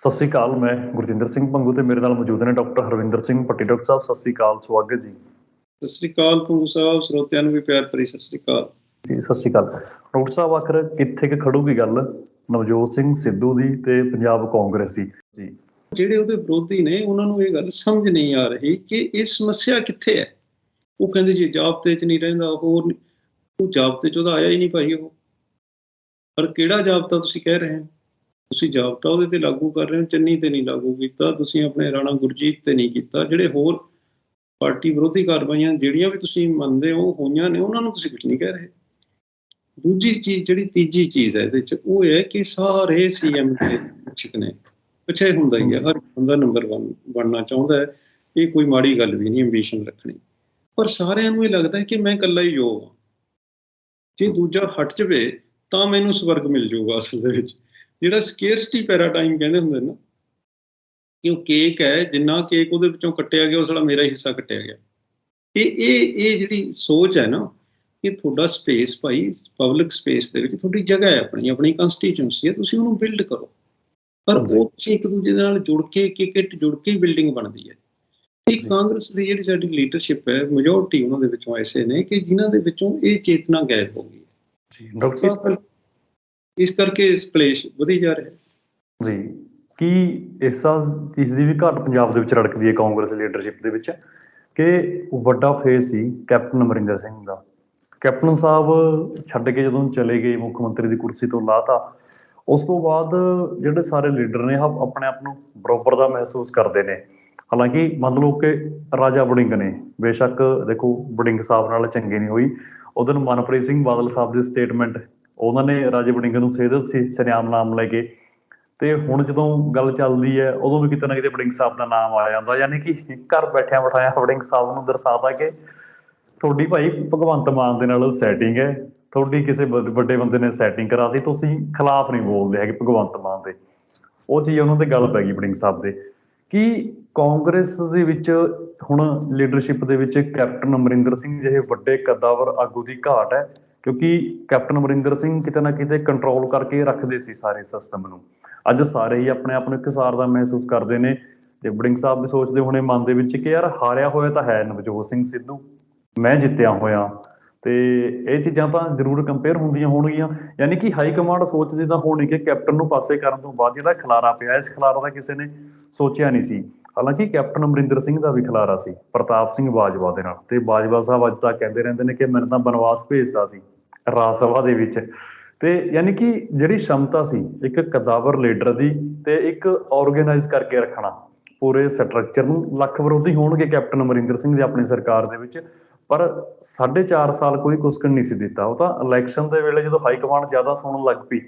ਸਤਿ ਸ੍ਰੀ ਅਕਾਲ ਮੈਂ ਗੁਰਜਿੰਦਰ ਸਿੰਘ ਭੰਗੂ ਤੇ ਮੇਰੇ ਨਾਲ ਮੌਜੂਦ ਨੇ ਡਾਕਟਰ ਹਰਵਿੰਦਰ ਸਿੰਘ ਪੱਟੀ ਡਾਕਟਰ ਸਾਹਿਬ ਸਤਿ ਸ੍ਰੀ ਅਕਾਲ ਸਵਾਗਤ ਜੀ। ਸਤਿ ਸ੍ਰੀ ਅਕਾਲ ਭੰਗੂ ਸਾਹਿਬ ਸਰੋਤਿਆਂ ਨੂੰ ਵੀ ਪਿਆਰ ਭਰੀ ਸਤਿ ਸ੍ਰੀ ਅਕਾਲ। ਜੀ ਸਤਿ ਸ੍ਰੀ ਅਕਾਲ। ਡਾਕਟਰ ਸਾਹਿਬ ਆਖਰ ਕਿੱਥੇ ਕਿ ਖੜੂਗੀ ਗੱਲ? ਨਵਜੋਤ ਸਿੰਘ ਸਿੱਧੂ ਦੀ ਤੇ ਪੰਜਾਬ ਕਾਂਗਰਸ ਦੀ। ਜੀ। ਜਿਹੜੇ ਉਹਦੇ ਵਿਰੋਧੀ ਨੇ ਉਹਨਾਂ ਨੂੰ ਇਹ ਗੱਲ ਸਮਝ ਨਹੀਂ ਆ ਰਹੀ ਕਿ ਇਹ ਸਮੱਸਿਆ ਕਿੱਥੇ ਹੈ? ਉਹ ਕਹਿੰਦੇ ਜੀ ਜਾਬਤੇ 'ਚ ਨਹੀਂ ਰਹਿੰਦਾ ਹੋਰ। ਉਹ ਜਾਬਤੇ 'ਚ ਉਹਦਾ ਆਇਆ ਹੀ ਨਹੀਂ ਭਾਈ ਉਹ। ਪਰ ਕਿਹੜਾ ਜਾਬਤਾ ਤੁਸੀਂ ਕਹਿ ਰਹੇ ਹੋ? ਤੁਸੀਂ ਜਾਬਤਾ ਉਹਦੇ ਤੇ ਲਾਗੂ ਕਰ ਰਹੇ ਹੋ, ਚੰਨੀ ਤੇ ਨਹੀਂ ਲਾਗੂ ਕੀਤਾ, ਤੁਸੀਂ ਆਪਣੇ ਰਾਣਾ ਗੁਰਜੀਤ ਤੇ ਨਹੀਂ ਕੀਤਾ, ਜਿਹੜੇ ਹੋਰ ਪਾਰਟੀ ਵਿਰੋਧੀ ਕਾਰਵਾਈਆਂ ਜਿਹੜੀਆਂ ਵੀ ਤੁਸੀਂ ਮੰਨਦੇ ਹੋ, ਹੋਈਆਂ ਨੇ, ਉਹਨਾਂ ਨੂੰ ਤੁਸੀਂ ਕੁਝ ਨਹੀਂ ਕਹਿ ਰਹੇ। ਦੂਜੀ ਚੀਜ਼, ਜਿਹੜੀ ਤੀਜੀ ਚੀਜ਼ ਹੈ ਇਹਦੇ ਚ, ਉਹ ਹੈ ਕਿ ਸਾਰੇ ਸੀਐਮ ਦੇ ਪਿੱਛੇ ਪਿੱਛੇ ਹੁੰਦਾ ਹੀ ਹੈ, ਹਰ ਬੰਦਾ ਨੰਬਰ 1 ਬਣਨਾ ਚਾਹੁੰਦਾ ਹੈ, ਇਹ ਕੋਈ ਮਾੜੀ ਗੱਲ ਵੀ ਨਹੀਂ ਐਂਬੀਸ਼ਨ ਰੱਖਣੀ। ਪਰ ਸਾਰਿਆਂ ਨੂੰ ਇਹ ਲੱਗਦਾ ਹੈ ਕਿ ਮੈਂ ਇਕੱਲਾ ਹੀ ਯੋਗ ਹਾਂ। ਜੇ ਦੂਜਾ ਹਟ ਜਾਵੇ, ਤਾਂ ਮੈਨੂੰ ਸਵਰਗ ਮਿਲ ਜਾਊਗਾ ਅਸਲ ਦੇ ਵਿੱਚ। ਜਿਹੜਾ ਸਕੇਅਰਸਿਟੀ ਪੈਰਾਡਾਈਮ ਕਹਿੰਦੇ ਹੁੰਦੇ ਨੇ ਕਿ ਉਹ ਕੇਕ ਹੈ ਜਿੰਨਾ ਕੇਕ ਉਹਦੇ ਵਿੱਚੋਂ ਕੱਟਿਆ ਗਿਆ ਉਹ ਸਾਲਾ ਮੇਰਾ ਹਿੱਸਾ ਕੱਟਿਆ ਗਿਆ ਇਹ ਇਹ ਇਹ ਜਿਹੜੀ ਸੋਚ ਹੈ ਨਾ ਕਿ ਤੁਹਾਡਾ ਸਪੇਸ ਭਾਈ ਪਬਲਿਕ ਸਪੇਸ ਦੇ ਵਿੱਚ ਤੁਹਾਡੀ ਜਗ੍ਹਾ ਹੈ ਆਪਣੀ ਆਪਣੀ ਕਨਸਟੀਟਿਊਂਸੀ ਹੈ ਤੁਸੀਂ ਉਹਨੂੰ ਬਿਲਡ ਕਰੋ ਪਰ। ਉਹ ਤੁਸੀਂ ਇੱਕ ਦੂਜੇ ਦੇ ਨਾਲ ਜੁੜ ਕੇ ਇੱਕ ਇੱਕ ਜੁੜ ਕੇ ਬਿਲਡਿੰਗ ਬਣਦੀ ਹੈ ਇਹ। ਕਾਂਗਰਸ ਦੀ ਜਿਹੜੀ ਸਾਡੀ ਲੀਡਰਸ਼ਿਪ ਹੈ ਮੈਜੋਰਟੀ ਉਹਨਾਂ ਦੇ ਵਿੱਚੋਂ ਐਸੇ ਨੇ ਕਿ ਜਿਨ੍ਹਾਂ ਦੇ ਵਿੱਚੋਂ ਇਹ ਚੇਤਨਾ ਗਾਇਬ ਹੋ ਗਈ ਹੈ ਜੀ ਡਾਕਟਰ ਸਾਹਿਬ ਇਸ ਕਰਕੇ ਇਸ ਵਧੀ ਜਾ ਰਿਹਾ ਜੀ, ਕੀ ਇਸ ਇਸ ਦੀ ਵੀ ਘਾਟ ਪੰਜਾਬ ਦੇ ਵਿੱਚ ਰੜਕਦੀ ਹੈ ਕਾਂਗਰਸ ਲੀਡਰਸ਼ਿਪ ਦੇ ਵਿੱਚ? ਕਿ ਵੱਡਾ ਫੇਸ ਸੀ ਕੈਪਟਨ ਅਮਰਿੰਦਰ ਸਿੰਘ ਦਾ। ਕੈਪਟਨ ਸਾਹਿਬ ਛੱਡ ਕੇ ਜਦੋਂ ਚਲੇ ਗਏ, ਮੁੱਖ ਮੰਤਰੀ ਦੀ ਕੁਰਸੀ ਤੋਂ ਲਾਤਾ, ਉਸ ਤੋਂ ਬਾਅਦ ਜਿਹੜੇ ਸਾਰੇ ਲੀਡਰ ਨੇ ਆਪ- ਆਪਣੇ ਆਪ ਨੂੰ ਬਰੋਬਰ ਦਾ ਮਹਿਸੂਸ ਕਰਦੇ ਨੇ। ਹਾਲਾਂਕਿ ਮੰਨ ਲਓ ਕਿ ਰਾਜਾ ਵੜਿੰਗ ਨੇ, ਬੇਸ਼ੱਕ ਦੇਖੋ ਵੜਿੰਗ ਸਾਹਿਬ ਨਾਲ ਚੰਗੀ ਨਹੀਂ ਹੋਈ। ਉਦੋਂ ਮਨਪ੍ਰੀਤ ਸਿੰਘ ਬਾਦਲ ਸਾਹਿਬ ਦੀ ਸਟੇਟਮੈਂਟ ਉਹਨਾਂ ਨੇ ਰਾਜੇ ਵੜਿੰਗ ਨੂੰ ਸੇਧ ਸੀ ਸਨਿਆਮ ਨਾਮ ਲੈ ਕੇ। ਤੇ ਹੁਣ ਜਦੋਂ ਗੱਲ ਚੱਲਦੀ ਹੈ, ਉਦੋਂ ਵੀ ਕਿਤੇ ਨਾ ਕਿਤੇ ਬੜਿੰਗ ਸਾਹਿਬ ਦਾ ਨਾਮ ਆ ਜਾਂਦਾ, ਯਾਨੀ ਕਿ ਘਰ ਬੈਠਿਆਂ ਬਿਠਾਇਆ ਵੜਿੰਗ ਸਾਹਿਬ ਨੂੰ ਦਰਸਾਤਾ ਕਿ ਤੁਹਾਡੀ ਭਾਈ ਭਗਵੰਤ ਮਾਨ ਦੇ ਨਾਲ ਸੈਟਿੰਗ ਹੈ, ਤੁਹਾਡੀ ਕਿਸੇ ਵੱਡੇ ਬੰਦੇ ਨੇ ਸੈਟਿੰਗ ਕਰਾਤੀ, ਤੁਸੀਂ ਖਿਲਾਫ ਨਹੀਂ ਬੋਲਦੇ ਹੈਗੇ ਭਗਵੰਤ ਮਾਨ ਦੇ। ਉਹ ਚੀਜ਼ ਉਹਨਾਂ ਤੇ ਗੱਲ ਪੈ ਗਈ ਬੜਿੰਗ ਸਾਹਿਬ ਦੇ ਕਿ ਕਾਂਗਰਸ ਦੇ ਵਿੱਚ ਹੁਣ ਲੀਡਰਸ਼ਿਪ ਦੇ ਵਿੱਚ ਕੈਪਟਨ ਅਮਰਿੰਦਰ ਸਿੰਘ ਜਿਹੇ ਵੱਡੇ ਕਦਾਵਰ ਆਗੂ ਦੀ ਘਾਟ ਹੈ? ਕਿਉਂਕਿ ਕੈਪਟਨ ਅਮਰਿੰਦਰ ਸਿੰਘ ਕਿਤੇ ਨਾ ਕਿਤੇ ਕੰਟਰੋਲ ਕਰਕੇ ਰੱਖਦੇ ਸੀ ਸਾਰੇ ਸਿਸਟਮ ਨੂੰ। ਅੱਜ ਸਾਰੇ ਹੀ ਆਪਣੇ ਆਪ ਨੂੰ ਇਕਸਾਰ ਦਾ ਮਹਿਸੂਸ ਕਰਦੇ ਨੇ। ਤੇ ਬੜਿੰਗ ਸਾਹਿਬ ਵੀ ਸੋਚਦੇ ਹੋਣੇ ਮਨ ਦੇ ਵਿੱਚ ਕਿ ਯਾਰ ਹਾਰਿਆ ਹੋਇਆ ਤਾਂ ਹੈ ਨਵਜੋਤ ਸਿੰਘ ਸਿੱਧੂ। ਮੈਂ ਜਿੱਤਿਆ ਹੋਇਆ। ਤੇ ਇਹ ਚੀਜ਼ਾਂ ਤਾਂ ਜ਼ਰੂਰ ਕੰਪੇਅਰ ਹੁੰਦੀਆਂ ਹੋਣਗੀਆਂ। ਯਾਨੀ ਕਿ ਹਾਈ ਕਮਾਂਡ ਸੋਚਦੇ ਤਾਂ ਹੋਣੀ ਕਿ ਕੈਪਟਨ ਨੂੰ ਪਾਸੇ ਕਰਨ ਤੋਂ ਬਾਅਦ ਜਿਹੜਾ ਖਲਾਰਾ ਪਿਆ। ਇਸ ਖਲਾਰਾ ਦਾ ਕਿਸੇ ਨੇ ਸੋਚਿਆ ਨਹੀਂ ਸੀ। ਹਾਲਾਂਕਿ ਕੈਪਟਨ ਅਮਰਿੰਦਰ ਸਿੰਘ ਦਾ ਵੀ ਖਲਾਰਾ ਸੀ, ਪ੍ਰਤਾਪ ਸਿੰਘ ਬਾਜਵਾ ਦੇ ਨਾਲ ਤੇ ਬਾਜਵਾ ਸਾਹਿਬ ਅੱਜ ਤੱਕ ਕਹਿੰਦੇ ਰਹਿੰਦੇ ਨੇ ਕਿ ਮੈਨੂੰ ਤਾਂ ਬਨਵਾਸ ਭੇਜਦਾ ਸੀ, ਰਾਜ ਸਭਾ ਦੇ ਵਿੱਚ। ਤੇ ਯਾਨੀ ਕਿ ਜਿਹੜੀ ਸ਼ਮਤਾ ਸੀ, ਇੱਕ ਕਦਾਵਰ ਲੀਡਰ ਦੀ ਤੇ ਇੱਕ ਆਰਗੇਨਾਈਜ਼ ਕਰਕੇ ਰੱਖਣਾ, ਪੂਰੇ ਸਟਰਕਚਰ ਨੂੰ ਲੱਖ ਵਿਰੋਧੀ ਹੋਣਗੇ ਕੈਪਟਨ ਅਮਰਿੰਦਰ ਸਿੰਘ ਦੀ ਆਪਣੀ ਸਰਕਾਰ ਦੇ ਵਿੱਚ, ਪਰ 4.5 ਸਾਲ ਕੋਈ ਕੁਸਕਣ ਨਹੀਂ ਸੀ ਦਿੱਤਾ। ਉਹ ਤਾਂ ਇਲੈਕਸ਼ਨ ਦੇ ਵੇਲੇ ਜਦੋਂ ਹਾਈ ਕਮਾਂਡ ਜ਼ਿਆਦਾ ਸੁਣਨ ਲੱਗ ਪਈ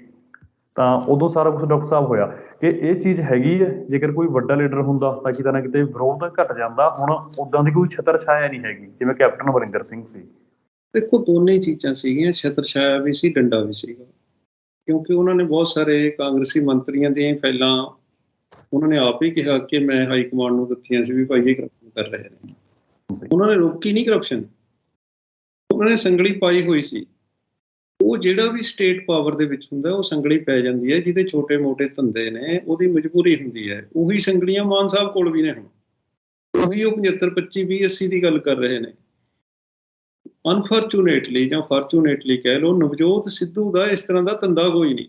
ਤਾਂ ਉਦੋਂ ਸਾਰਾ ਕੁਝ ਡਾਕਟਰ ਸਾਹਿਬ ਹੋਇਆ ਕਿ ਇਹ ਚੀਜ਼ ਹੈਗੀ ਹੈ ਜੇਕਰ ਕੋਈ ਵੱਡਾ ਲੀਡਰ ਹੁੰਦਾ ਤਾਂ ਕਿਤੇ ਨਾ ਕਿਤੇ ਵਿਰੋਧ ਘਟ ਜਾਂਦਾ। ਹੁਣ ਉਦਾਂ ਦੀ ਕੋਈ ਛਤਰ ਛਾਇਆ ਨਹੀਂ ਹੈਗੀ ਜਿਵੇਂ ਕੈਪਟਨ ਅਮਰਿੰਦਰ ਸਿੰਘ ਸੀ। ਦੇਖੋ ਦੋਨੇ ਚੀਜ਼ਾਂ ਸੀਗੀਆਂ ਛਤਰ ਛਾਇਆ ਵੀ ਸੀ ਡੰਡਾ ਵੀ ਸੀਗਾ। ਕਿਉਂਕਿ ਉਹਨਾਂ ਨੇ ਬਹੁਤ ਸਾਰੇ ਕਾਂਗਰਸੀ ਮੰਤਰੀਆਂ ਦੀਆਂ ਫਾਈਲਾਂ ਉਹਨਾਂ ਨੇ ਆਪ ਹੀ ਕਿਹਾ ਕਿ ਮੈਂ ਹਾਈ ਕਮਾਂਡ ਨੂੰ ਦਿੱਤੀਆਂ ਸੀ ਵੀ ਭਾਈ ਇਹ ਕਰਪਸ਼ਨ ਕਰ ਰਹੇ ਨੇ। ਉਹਨਾਂ ਨੇ ਰੋਕੀ ਨਹੀਂ ਕਰਪਸ਼ਨ ਉਹਨਾਂ ਨੇ ਸੰਗਲੀ ਪਾਈ ਹੋਈ ਸੀ। ਉਹ ਜਿਹੜਾ ਵੀ ਸਟੇਟ ਪਾਵਰ ਦੇ ਵਿੱਚ ਹੁੰਦਾ, ਉਹ ਸੰਗਲੀ ਪੈ ਜਾਂਦੀ ਹੈ, ਜਿਹਦੇ ਛੋਟੇ-ਮੋਟੇ ਧੰਦੇ ਨੇ, ਉਹਦੀ ਮਜਬੂਰੀ ਹੁੰਦੀ ਹੈ। ਉਹੀ ਸੰਗਲੀਆਂ ਮਾਨ ਸਾਹਿਬ ਕੋਲ ਵੀ ਨੇ ਹੁਣ। ਉਹੀ ਉਹ 75 25 20 80 ਦੀ ਗੱਲ ਕਰ ਰਹੇ ਨੇ। ਅਨਫੋਰਚੂਨੇਟਲੀ ਜਾਂ ਫੋਰਚੂਨੇਟਲੀ ਕਹਿ ਲਓ, ਨਵਜੋਤ ਸਿੱਧੂ ਦਾ ਇਸ ਤਰ੍ਹਾਂ ਦਾ ਧੰਦਾ ਕੋਈ ਨਹੀਂ।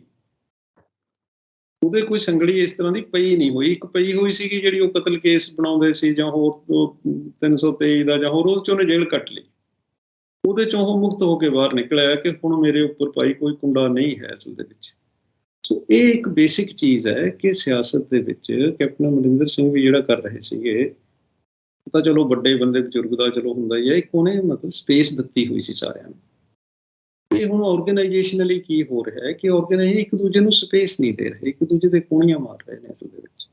ਉਹਦੇ ਕੋਈ ਸੰਗਲੀ ਇਸ ਤਰ੍ਹਾਂ ਦੀ ਪਈ ਨਹੀਂ ਹੋਈ। ਇੱਕ ਪਈ ਹੋਈ ਸੀਗੀ ਜਿਹੜੀ ਉਹ ਕਤਲ ਕੇਸ ਬਣਾਉਂਦੇ ਸੀ ਜਾਂ ਹੋਰ ਉਹ 323 ਦਾ ਜਾਂ ਹੋਰ, ਉਹ ਚੋਂ ਉਹਨੇ ਜੇਲ੍ਹ ਕੱਟ ਲਈ। ਉਹਦੇ ਚੋਂ ਉਹ ਮੁਕਤ ਹੋ ਕੇ ਬਾਹਰ ਨਿਕਲਿਆ ਕਿ ਹੁਣ ਮੇਰੇ ਉੱਪਰ ਭਾਈ ਕੋਈ ਕੁੰਡਾ ਨਹੀਂ ਹੈ ਅਸਲ ਦੇ ਵਿੱਚ। ਸੋ ਇਹ ਇੱਕ ਬੇਸਿਕ ਚੀਜ਼ ਹੈ ਕਿ ਸਿਆਸਤ ਦੇ ਵਿੱਚ ਕੈਪਟਨ ਅਮਰਿੰਦਰ ਸਿੰਘ ਵੀ ਜਿਹੜਾ ਕਰ ਰਹੇ ਸੀਗੇ ਤਾਂ ਚਲੋ ਵੱਡੇ ਬੰਦੇ, ਬਜ਼ੁਰਗ ਦਾ ਚਲੋ ਹੁੰਦਾ ਹੀ ਹੈ, ਇੱਕ ਉਹਨੇ ਮਤਲਬ ਸਪੇਸ ਦਿੱਤੀ ਹੋਈ ਸੀ ਸਾਰਿਆਂ ਨੂੰ। ਇਹ ਹੁਣ ਆਰਗੇਨਾਈਜੇਸ਼ਨਲੀ ਕੀ ਹੋ ਰਿਹਾ ਹੈ ਕਿ ਆਰਗੇਨਾਈਜ਼ ਇੱਕ ਦੂਜੇ ਨੂੰ ਸਪੇਸ ਨਹੀਂ ਦੇ ਰਹੇ, ਇੱਕ ਦੂਜੇ ਦੇ ਕੋਣੀਆਂ ਮਾਰ ਰਹੇ ਨੇ ਅਸਲ ਦੇ ਵਿੱਚ।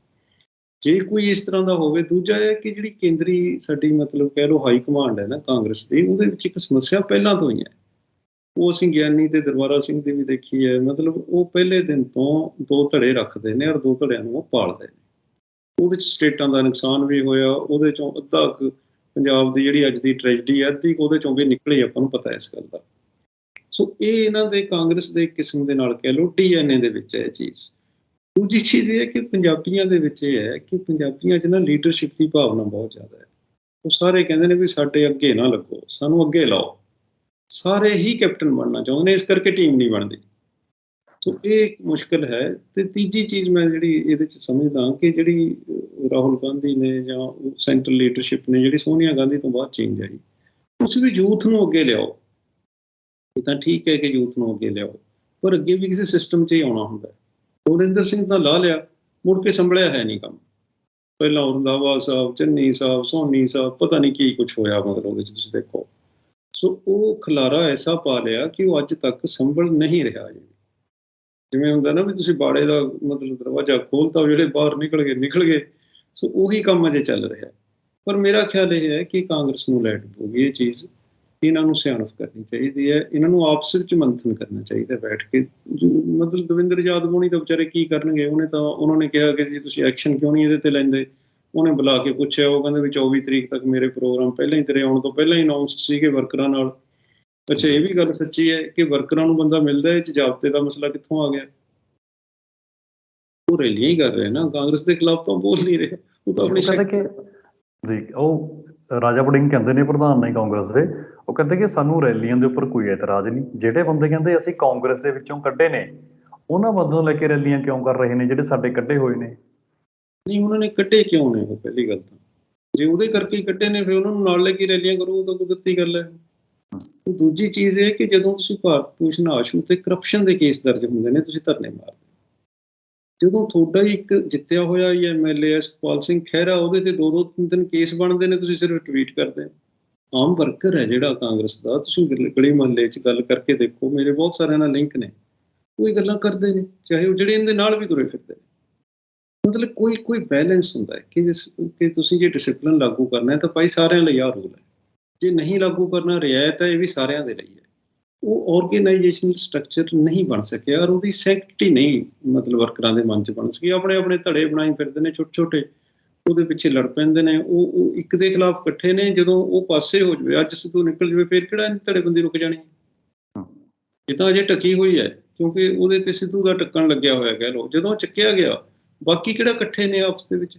ਜੇ ਕੋਈ ਇਸ ਤਰ੍ਹਾਂ ਦਾ ਹੋਵੇ, ਦੂਜਾ ਹੈ ਕਿ ਜਿਹੜੀ ਕੇਂਦਰੀ ਸਾਡੀ ਮਤਲਬ ਕਹਿ ਲਓ ਹਾਈ ਕਮਾਂਡ ਹੈ ਨਾ ਕਾਂਗਰਸ ਦੀ, ਉਹਦੇ ਵਿੱਚ ਇੱਕ ਸਮੱਸਿਆ ਪਹਿਲਾਂ ਤੋਂ ਹੀ ਹੈ। ਉਹ ਅਸੀਂ ਗਿਆਨੀ ਤੇ ਦਰਬਾਰਾ ਸਿੰਘ ਦੀ ਵੀ ਦੇਖੀ ਹੈ, ਮਤਲਬ ਉਹ ਪਹਿਲੇ ਦਿਨ ਤੋਂ ਦੋ ਧੜੇ ਰੱਖਦੇ ਨੇ ਔਰ ਦੋ ਧੜਿਆਂ ਨੂੰ ਉਹ ਪਾਲਦੇ ਨੇ। ਉਹਦੇ ਚ ਸਟੇਟਾਂ ਦਾ ਨੁਕਸਾਨ ਵੀ ਹੋਇਆ, ਉਹਦੇ ਚੋਂ ਅੱਧਾ ਪੰਜਾਬ ਦੀ ਜਿਹੜੀ ਅੱਜ ਦੀ ਟ੍ਰੈਜਡੀ ਹੈ, ਅੱਧੀ ਕੁ ਉਹਦੇ ਚੋਂ ਵੀ ਨਿਕਲੀ ਆਪਾਂ ਨੂੰ ਪਤਾ ਇਸ ਗੱਲ ਦਾ। ਸੋ ਇਹ ਇਹਨਾਂ ਦੇ ਕਾਂਗਰਸ ਦੇ ਕਿਸਮ ਦੇ ਨਾਲ ਕਹਿ ਲਓ ਡੀਐਨਏ ਦੇ ਵਿੱਚ ਹੈ ਇਹ ਚੀਜ਼। ਦੂਜੀ ਚੀਜ਼ ਇਹ ਹੈ ਕਿ ਪੰਜਾਬੀਆਂ ਦੇ ਵਿੱਚ ਇਹ ਹੈ ਕਿ ਪੰਜਾਬੀਆਂ 'ਚ ਨਾ ਲੀਡਰਸ਼ਿਪ ਦੀ ਭਾਵਨਾ ਬਹੁਤ ਜ਼ਿਆਦਾ ਹੈ। ਉਹ ਸਾਰੇ ਕਹਿੰਦੇ ਨੇ ਵੀ ਸਾਡੇ ਅੱਗੇ ਨਾ ਲੱਗੋ, ਸਾਨੂੰ ਅੱਗੇ ਲਾਓ। ਸਾਰੇ ਹੀ ਕੈਪਟਨ ਬਣਨਾ ਚਾਹੁੰਦੇ ਨੇ, ਇਸ ਕਰਕੇ ਟੀਮ ਨਹੀਂ ਬਣਦੀ। ਸੋ ਇਹ ਇੱਕ ਮੁਸ਼ਕਲ ਹੈ ਤੇ ਤੀਜੀ ਚੀਜ਼ ਮੈਂ ਜਿਹੜੀ ਇਹਦੇ 'ਚ ਸਮਝਦਾ ਕਿ ਜਿਹੜੀ ਰਾਹੁਲ ਗਾਂਧੀ ਨੇ ਜਾਂ ਸੈਂਟਰਲ ਲੀਡਰਸ਼ਿਪ ਨੇ, ਜਿਹੜੀ ਸੋਨੀਆ ਗਾਂਧੀ ਤੋਂ ਬਾਅਦ ਚੇਂਜ ਆਈ ਤੁਸੀਂ ਵੀ ਯੂਥ ਨੂੰ ਅੱਗੇ ਲਿਆਓ। ਇਹ ਤਾਂ ਠੀਕ ਹੈ ਕਿ ਯੂਥ ਨੂੰ ਅੱਗੇ ਲਿਆਓ, ਪਰ ਅੱਗੇ ਵੀ ਕਿਸੇ ਸਿਸਟਮ 'ਚ ਹੀ ਆਉਣਾ ਹੁੰਦਾ ਹੈ ਅਮਰਿੰਦਰ ਸਿੰਘ ਤਾਂ ਲਾ ਲਿਆ, ਮੁੜ ਕੇ ਸੰਭਲਿਆ ਹੈ ਨਹੀਂ ਕੰਮ। ਪਹਿਲਾਂ ਉਹ ਰੰਧਾਵਾ ਸਾਹਿਬ ਚੰਨੀ ਸਾਹਿਬ, ਸੋਨੀ ਸਾਹਿਬ, ਪਤਾ ਨਹੀਂ ਕੀ ਕੁਝ ਹੋਇਆ ਮਤਲਬ ਉਹਦੇ 'ਚ ਤੁਸੀਂ ਦੇਖੋ। ਸੋ ਉਹ ਖਲਾਰਾ ਐਸਾ ਪਾ ਲਿਆ ਕਿ ਉਹ ਅੱਜ ਤੱਕ ਸੰਭਲ ਨਹੀਂ ਰਿਹਾ ਜੀ। ਜਿਵੇਂ ਹੁੰਦਾ ਨਾ ਵੀ ਤੁਸੀਂ ਬਾੜੇ ਦਾ ਮਤਲਬ ਦਰਵਾਜ਼ਾ ਖੋਲਤਾ, ਜਿਹੜੇ ਬਾਹਰ ਨਿਕਲ ਗਏ ਨਿਕਲ ਗਏ, ਸੋ ਉਹੀ ਕੰਮ ਅਜੇ ਚੱਲ ਰਿਹਾ। ਪਰ ਮੇਰਾ ਖਿਆਲ ਇਹ ਹੈ ਕਿ ਕਾਂਗਰਸ ਨੂੰ ਲੈਟ ਪਊਗੀ ਇਹ ਚੀਜ਼। ਇਹਨਾਂ ਨੂੰ ਸਿਆਣਪ ਕਰਨੀ ਚਾਹੀਦੀ ਹੈ ਇਹਨਾਂ ਨੂੰ ਆਪਸ ਵਿੱਚ ਮੰਥਨ ਕਰਨਾ ਚਾਹੀਦਾ ਬੈਠ ਕੇ। ਮਤਲਬ ਦਵਿੰਦਰ ਯਾਦਵ ਹੋਣੀ ਤਾਂ ਵਿਚਾਰੇ ਕੀ ਕਰਨਗੇ? ਉਹਨੇ ਤਾਂ ਉਹਨਾਂ ਨੇ ਕਿਹਾ ਕਿ ਜੀ ਤੁਸੀਂ ਐਕਸ਼ਨ ਕਿਉਂ ਨਹੀਂ ਇਹਦੇ ਤੇ ਲੈਂਦੇ? ਉਹਨੇ ਬੁਲਾ ਕੇ ਪੁੱਛਿਆ ਉਹ ਕਹਿੰਦੇ ਵੀ 24 ਤਰੀਕ ਤੱਕ ਮੇਰੇ ਪ੍ਰੋਗਰਾਮ ਪਹਿਲਾਂ ਹੀ ਤੇਰੇ ਆਉਣ ਤੋਂ ਪਹਿਲਾਂ ਹੀ ਅਨਾਉਂਸ ਸੀਗੇ ਵਰਕਰਾਂ ਨਾਲ। ਅੱਛਾ ਇਹ ਵੀ ਗੱਲ ਸੱਚੀ ਹੈ ਕਿ ਵਰਕਰਾਂ ਨੂੰ ਬੰਦਾ ਮਿਲਦਾ ਹੈ ਇਹ 'ਚ ਜਾਬਤੇ ਦਾ ਮਸਲਾ ਕਿੱਥੋਂ ਆ ਗਿਆ? ਉਹ ਰੈਲੀਆਂ ਹੀ ਕਰ ਰਹੇ ਨਾ ਕਾਂਗਰਸ ਦੇ ਖਿਲਾਫ ਤਾਂ ਬੋਲ ਨਹੀਂ ਰਹੇ। ਉਹ ਤਾਂ ਆਪਣੀ ਕਿ ਜੀ ਉਹ ਰਾਜਾ ਵੜਿੰਗ ਕਹਿੰਦੇ ਨੇ ਪ੍ਰਧਾਨ ਨੇ ਕਾਂਗਰਸ ਦੇ ਉਹ ਕਹਿੰਦੇ ਕਿ ਸਾਨੂੰ ਰੈਲੀਆਂ ਦੇ ਉੱਪਰ ਕੋਈ ਇਤਰਾਜ਼ ਨਹੀਂ। ਜਿਹੜੇ ਬੰਦੇ ਕਹਿੰਦੇ ਅਸੀਂ ਕਾਂਗਰਸ ਦੇ ਵਿੱਚੋਂ ਕੱਢੇ ਨੇ, ਉਹਨਾਂ ਬੰਦਿਆਂ ਨੂੰ ਲੈ ਕੇ ਰੈਲੀਆਂ ਕਿਉਂ ਕਰ ਰਹੇ ਨੇ, ਜਿਹੜੇ ਸਾਡੇ ਕੱਢੇ ਹੋਏ ਨੇ? ਨਹੀਂ, ਉਹਨਾਂ ਨੇ ਕੱਢੇ ਕਿਉਂ ਨੇ ਉਹ ਪਹਿਲੀ ਗੱਲ ਤਾਂ? ਜੇ ਉਹਦੇ ਕਰਕੇ ਕੱਢੇ ਨੇ, ਫਿਰ ਉਹਨਾਂ ਨੂੰ ਨਾਲ ਲੈ ਕੇ ਰੈਲੀਆਂ ਕਰੋ ਤਾਂ ਕੁਦਰਤੀ ਗੱਲ ਹੈ। ਦੂਜੀ ਚੀਜ਼ ਇਹ ਕਿ ਜਦੋਂ ਤੁਸੀਂ ਭਾਰਤ ਭੂਸ਼ਣ ਆਸ਼ੂ ਤੇ ਕਰਪਸ਼ਨ ਦੇ ਕੇਸ ਦਰਜ ਹੁੰਦੇ ਨੇ, ਤੁਸੀਂ ਧਰਨੇ ਮਾਰਦੇ ਜਦੋਂ ਤੁਹਾਡਾ ਹੀ ਇੱਕ ਜਿੱਤਿਆ ਹੋਇਆ ਐਮਐਲਏ ਸੁਖਪਾਲ ਸਿੰਘ ਖਹਿਰਾ, ਉਹਦੇ ਤੇ ਦੋ ਦੋ ਤਿੰਨ ਤਿੰਨ ਕੇਸ ਬਣਦੇ ਨੇ, ਤੁਸੀਂ ਸਿਰਫ ਟਵੀਟ ਕਰਦੇ ਹੋ। ਆਮ ਵਰਕਰ ਹੈ ਜਿਹੜਾ ਕਾਂਗਰਸ ਦਾ। ਤੁਸੀਂ ਗਲੀ- ਮਹੱਲੇ 'ਚ ਗੱਲ ਕਰਕੇ ਦੇਖੋ, ਮੇਰੇ ਬਹੁਤ ਸਾਰਿਆਂ ਨਾਲ ਲਿੰਕ ਨੇ। ਉਹ ਇਹ ਗੱਲਾਂ ਕਰਦੇ ਨੇ, ਚਾਹੇ ਉਹ ਜਿਹੜੇ ਇਹਦੇ ਨਾਲ ਵੀ ਤੁਰੇ ਫਿਰਦੇ ਨੇ। ਮਤਲਬ ਕੋਈ ਕੋਈ ਬੈਲੈਂਸ ਹੁੰਦਾ ਹੈ ਕਿ ਜਿਸ, ਕਿ ਤੁਸੀਂ ਜੇ ਡਿਸਪਲਿਨ ਲਾਗੂ ਕਰਨਾ ਹੈ ਤਾਂ ਭਾਈ ਸਾਰਿਆਂ ਲਈ ਆਹ ਰੂਲ ਹੈ। ਜੇ ਨਹੀਂ ਲਾਗੂ ਕਰਨਾ ਰਿਆਇਤ ਹੈ, ਇਹ ਵੀ ਸਾਰਿਆਂ ਦੇ ਲਈ ਹੈ। ਉਹ ਆਰਗੇਨਾਈਜੇਸ਼ਨਲ ਸਟਰਕਚਰ ਨਹੀਂ ਬਣ ਸਕਿਆ ਔਰ ਉਹਦੀ ਸੈਕਟਰੀ ਨਹੀਂ ਮਤਲਬ ਵਰਕਰਾਂ ਦੇ ਮਨ 'ਚ ਬਣ ਸਕੀ। ਆਪਣੇ ਆਪਣੇ ਧੜੇ ਬਣਾਈ ਫਿਰਦੇ ਨੇ ਛੋਟੇ ਛੋਟੇ ਉਹਦੇ ਪਿੱਛੇ ਲੜ ਪੈਂਦੇ ਨੇ ਉਹ ਉਹ ਇੱਕ ਦੇ ਖਿਲਾਫ ਇਕੱਠੇ ਨੇ ਜਦੋਂ ਉਹ ਪਾਸੇ ਹੋ ਜਾਵੇ ਅੱਜ ਸਿੱਧੂ ਨਿਕਲ ਜਾਵੇ ਫਿਰ ਕਿਹੜਾ ਇਹਨੇ ਧੜੇ ਬੰਦੀ ਰੁਕ ਜਾਣੀ। ਇਹ ਤਾਂ ਅਜੇ ਟਕੀ ਹੋਈ ਹੈ ਕਿਉਂਕਿ ਉਹਦੇ ਤੇ ਸਿੱਧੂ ਦਾ ਟੱਕਣ ਲੱਗਿਆ ਹੋਇਆ ਕਹਿ ਲਓ ਜਦੋਂ ਚੱਕਿਆ ਗਿਆ ਬਾਕੀ ਕਿਹੜਾ ਇਕੱਠੇ ਨੇ ਆਪਸ ਦੇ ਵਿੱਚ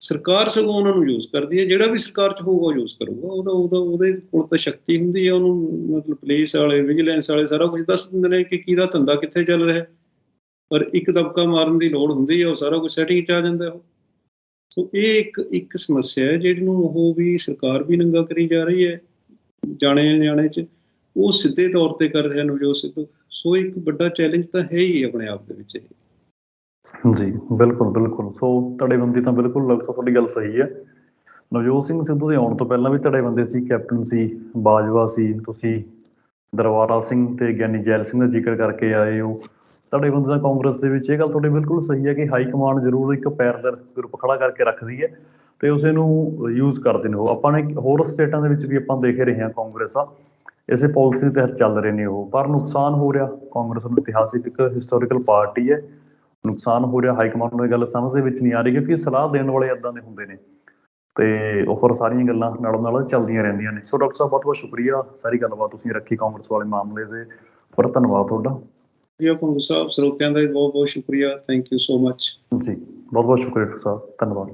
ਸਰਕਾਰ ਸਗੋਂ ਉਹਨਾਂ ਨੂੰ ਯੂਜ਼ ਕਰਦੀ ਹੈ ਜਿਹੜਾ ਵੀ ਸਰਕਾਰ 'ਚ ਹੋਊਗਾ ਉਹ ਯੂਜ਼ ਕਰੂਗਾ ਉਹਦਾ ਉਹਦਾ ਉਹਦੇ ਕੋਲ ਤਾਂ ਸ਼ਕਤੀ ਹੁੰਦੀ ਹੈ ਉਹਨੂੰ ਮਤਲਬ ਪੁਲਿਸ ਵਾਲੇ ਵਿਜੀਲੈਂਸ ਵਾਲੇ ਸਾਰਾ ਕੁਝ ਦੱਸ ਦਿੰਦੇ ਨੇ ਕਿ ਕਿਹਦਾ ਧੰਦਾ ਕਿੱਥੇ ਚੱਲ ਰਿਹਾ। ਪਰ ਇੱਕ ਦਬਕਾ ਮਾਰਨ ਦੀ ਲੋੜ ਹੁੰਦੀ ਹੈ ਉਹ ਸਾਰਾ ਕੁਝ ਸੈਟਿੰਗ 'ਚ ਆ ਜਾਂਦਾ ਹੈ ਉਹ ਸੋ ਇਹ ਇੱਕ ਇੱਕ ਸਮੱਸਿਆ ਹੈ ਜਿਹੜੀ ਨੂੰ ਉਹ ਵੀ ਸਰਕਾਰ ਵੀ ਨੰਗਾ ਕਰੀ ਜਾ ਰਹੀ ਹੈ, ਜਾਣੇ ਜਾਣੇ 'ਚ। ਉਹ ਸਿੱਧੇ ਤੌਰ ਤੇ ਕਰ ਰਿਹਾ ਨਵਜੋਤ ਸਿੱਧੂ। ਸੋ ਇੱਕ ਵੱਡਾ ਚੈਲੰਜ ਤਾਂ ਹੈ ਹੀ ਆਪਣੇ ਆਪ ਦੇ ਵਿੱਚ ਇਹ। ਜੀ, ਬਿਲਕੁਲ ਬਿਲਕੁਲ। ਸੋ ਧੜੇਬੰਦੀ ਤਾਂ ਬਿਲਕੁਲ ਲੱਗ ਤੁਹਾਡੀ ਗੱਲ ਸਹੀ ਹੈ। ਨਵਜੋਤ ਸਿੰਘ ਸਿੱਧੂ ਦੇ ਆਉਣ ਤੋਂ ਪਹਿਲਾਂ ਵੀ ਧੜੇਬੰਦੀ ਸੀ, ਕੈਪਟਨ ਸੀ, ਬਾਜਵਾ ਸੀ, ਤੁਸੀਂ ਦਰਬਾਰਾ ਸਿੰਘ ਤੇ ਗਿਆਨੀ ਜੈਲ ਸਿੰਘ ਦਾ ਜ਼ਿਕਰ ਕਰਕੇ ਆਏ ਹੋ। ਬੰਦੇ ਦਾ ਕਾਂਗਰਸ ਦੇ ਵਿੱਚ ਇਹ ਗੱਲ ਤੁਹਾਡੀ ਬਿਲਕੁਲ ਸਹੀ ਹੈ ਕਿ ਹਾਈ ਕਮਾਂਡ ਜ਼ਰੂਰ ਇੱਕ ਪੈਰਲਲ ਗਰੁੱਪ ਖੜਾ ਕਰਕੇ ਰੱਖਦੀ ਹੈ ਤੇ ਉਸੇ ਨੂੰ ਯੂਜ਼ ਕਰਦੇ ਨੇ ਉਹ ਆਪਾਂ ਨੇ ਹੋਰ ਸਟੇਟਾਂ ਦੇ ਵਿੱਚ ਵੀ ਆਪਾਂ ਦੇਖ ਰਹੇ ਹਾਂ ਕਾਂਗਰਸ ਆ। ਇਸੇ ਪਾਲਿਸੀ ਦੇ ਤਹਿਤ ਚੱਲ ਰਹੇ ਨੇ ਉਹ। ਪਰ ਨੁਕਸਾਨ ਹੋ ਰਿਹਾ। ਕਾਂਗਰਸ ਨੂੰ ਇਤਿਹਾਸਿਕ ਇੱਕ ਹਿਸਟੋਰੀਕਲ ਪਾਰਟੀ ਹੈ। ਨੁਕਸਾਨ ਹੋ ਰਿਹਾ। ਹਾਈ ਕਮਾਂਡ ਨੂੰ ਇਹ ਗੱਲ ਸਮਝ ਦੇ ਵਿੱਚ ਨਹੀਂ ਆ ਰਹੀ ਕਿਉਂਕਿ ਸਲਾਹ ਦੇਣ ਵਾਲੇ ਇਦਾਂ ਦੇ ਹੁੰਦੇ ਨੇ। ਤੇ ਉਹ ਫਿਰ ਸਾਰੀਆਂ ਗੱਲਾਂ ਨਾਲੋਂ ਨਾਲ ਚੱਲਦੀਆਂ ਰਹਿੰਦੀਆਂ ਨੇ। ਸੋ ਡਾਕਟਰ ਸਾਹਿਬ ਬਹੁਤ ਬਹੁਤ ਸ਼ੁਕਰੀਆ। ਸਾਰੀ ਗੱਲਬਾਤ ਤੁਸੀਂ ਰੱਖੀ ਕਾਂਗਰਸ ਵਾਲੇ ਮਾਮਲੇ ਦੇ ਪਰ ਧੰਨਵਾਦ ਤੁਹਾਡਾ। ਜੀ ਪੰਗੂ ਸਾਹਿਬ ਸਰੋਤਿਆਂ ਦਾ ਬਹੁਤ ਬਹੁਤ ਸ਼ੁਕਰੀਆ। ਥੈਂਕ ਯੂ ਸੋ ਮਚ ਜੀ ਬਹੁਤ ਬਹੁਤ ਸ਼ੁਕਰੀਆ ਸਾਹਿਬ। ਧੰਨਵਾਦ।